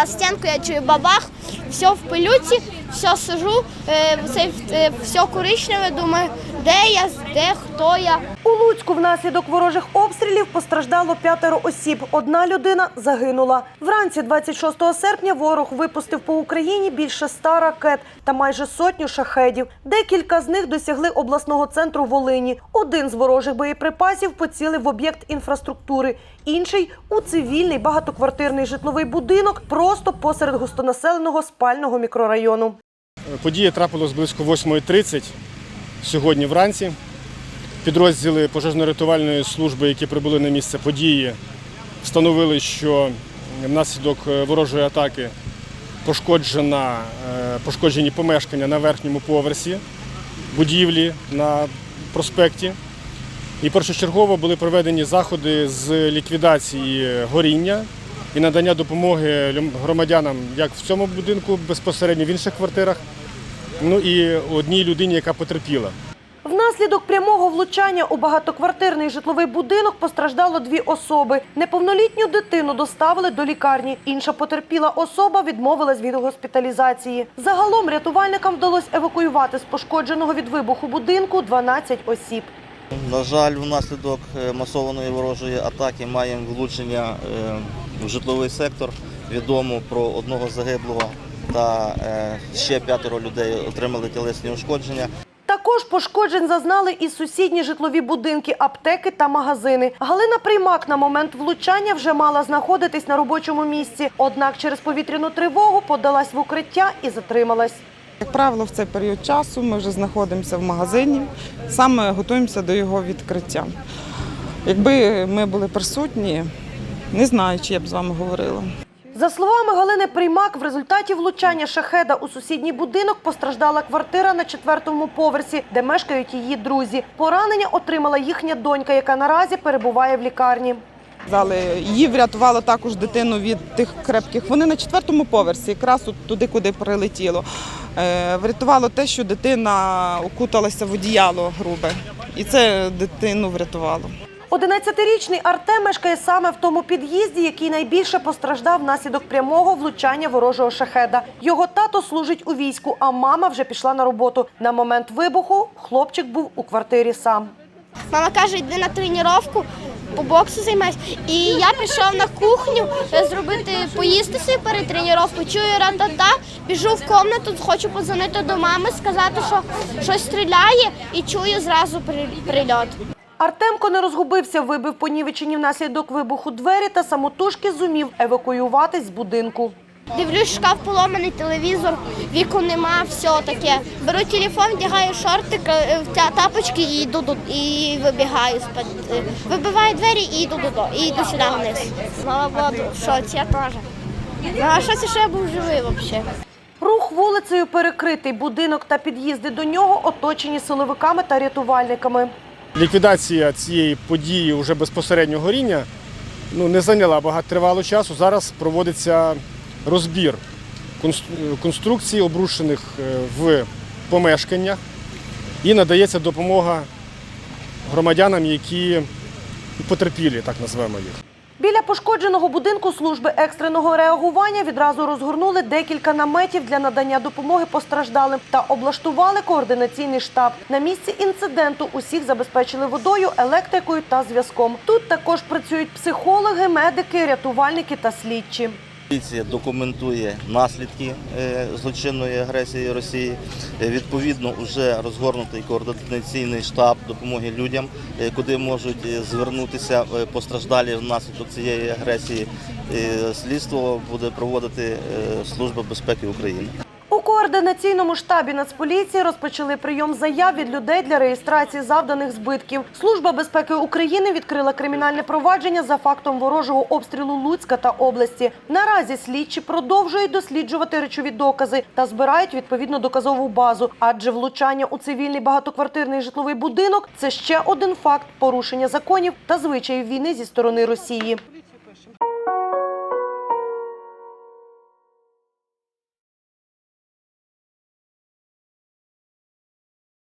за стінку я чую бабах, все в пилюці, все сижу, е, це е, все коричневе, думаю, де я, де, хто я. У Луцьку внаслідок ворожих обстрілів постраждало п'ятеро осіб. Одна людина загинула. Вранці 26 серпня ворог випустив по Україні більше ста ракет та майже сотню шахедів. Декілька з них досягли обласного центру Волині. Один з ворожих боєприпасів поцілив в об'єкт інфраструктури, інший у цивільний багатоквартирний житловий будинок просто посеред густонаселеного спального мікрорайону. Подія трапилась близько 8.30 сьогодні вранці. Підрозділи пожежно-рятувальної служби, які прибули на місце події, встановили, що внаслідок е, ворожої атаки пошкоджена, е, пошкоджені помешкання на верхньому поверсі будівлі на проспекті. І першочергово були проведені заходи з ліквідації горіння і надання допомоги громадянам як в цьому будинку, безпосередньо в інших квартирах, ну і одній людині, яка потерпіла. Внаслідок прямого влучання у багатоквартирний житловий будинок постраждало дві особи. Неповнолітню дитину доставили до лікарні. Інша потерпіла особа відмовилась від госпіталізації. Загалом рятувальникам вдалося евакуювати з пошкодженого від вибуху будинку 12 осіб. На жаль, внаслідок е, масованої ворожої атаки маємо влучення е, в житловий сектор. Відомо про одного загиблого та е, ще п'ятеро людей отримали тілесні ушкодження. Також пошкоджень зазнали і сусідні житлові будинки, аптеки та магазини. Галина Приймак на момент влучання вже мала знаходитись на робочому місці. Однак через повітряну тривогу подалась в укриття і затрималась. Як правило, в цей період часу ми вже знаходимося в магазині, саме готуємося до його відкриття. Якби ми були присутні, не знаю, чи я б з вами говорила. За словами Галини Приймак, в результаті влучання шахеда у сусідній будинок постраждала квартира на четвертому поверсі, де мешкають її друзі. Поранення отримала їхня донька, яка наразі перебуває в лікарні. Її врятувало також дитину від тих крепких. Вони на четвертому поверсі, якраз туди, куди прилетіло. Е, Врятувало те, що дитина окуталася в одіяло грубе. І це дитину врятувало. 11-річний Артем мешкає саме в тому під'їзді, який найбільше постраждав внаслідок прямого влучання ворожого шахеда. Його тато служить у війську, а мама вже пішла на роботу. На момент вибуху хлопчик був у квартирі сам. Мама каже, йди на тренування, по боксу займайся. І я пішов на кухню зробити поїсти собі перед тренуванням. Чую ратата, біжу в кімнату, хочу подзвонити до мами, сказати, що щось стріляє, і чую зразу при- прильот. Артемко не розгубився, вибив понівечені внаслідок вибуху двері та самотужки зумів евакуюватись з будинку. Дивлюсь, шкаф поломаний, телевізор, віку нема, все таке. Беру телефон, вдягаю шорти, е, тапочки і йду і вибігаю з вибиваю двері і йду додому, і йду сюди вниз. Слава Богу, в шоці, я теж. Ну, а що це, що я був живий взагалі? Рух вулицею перекритий. Будинок та під'їзди до нього оточені силовиками та рятувальниками. Ліквідація цієї події вже безпосередньо горіння ну, не зайняла багато тривало часу. Зараз проводиться розбір конструкцій, обрушених е, в помешканнях, і надається допомога громадянам, які потерпілі, так називаємо їх. Біля пошкодженого будинку служби екстреного реагування відразу розгорнули декілька наметів для надання допомоги постраждалим та облаштували координаційний штаб. На місці інциденту усіх забезпечили водою, електрикою та зв'язком. Тут також працюють психологи, медики, рятувальники та слідчі. Поліція документує наслідки е, злочинної агресії Росії. Е, Відповідно, вже розгорнутий координаційний штаб допомоги людям, е, куди можуть звернутися постраждалі внаслідок цієї агресії. Слідство буде проводити Служба безпеки України. Координаційному штабі Нацполіції розпочали прийом заяв від людей для реєстрації завданих збитків. Служба безпеки України відкрила кримінальне провадження за фактом ворожого обстрілу Луцька та області. Наразі слідчі продовжують досліджувати речові докази та збирають відповідну доказову базу. Адже влучання у цивільний багатоквартирний житловий будинок це ще один факт порушення законів та звичаїв війни зі сторони Росії.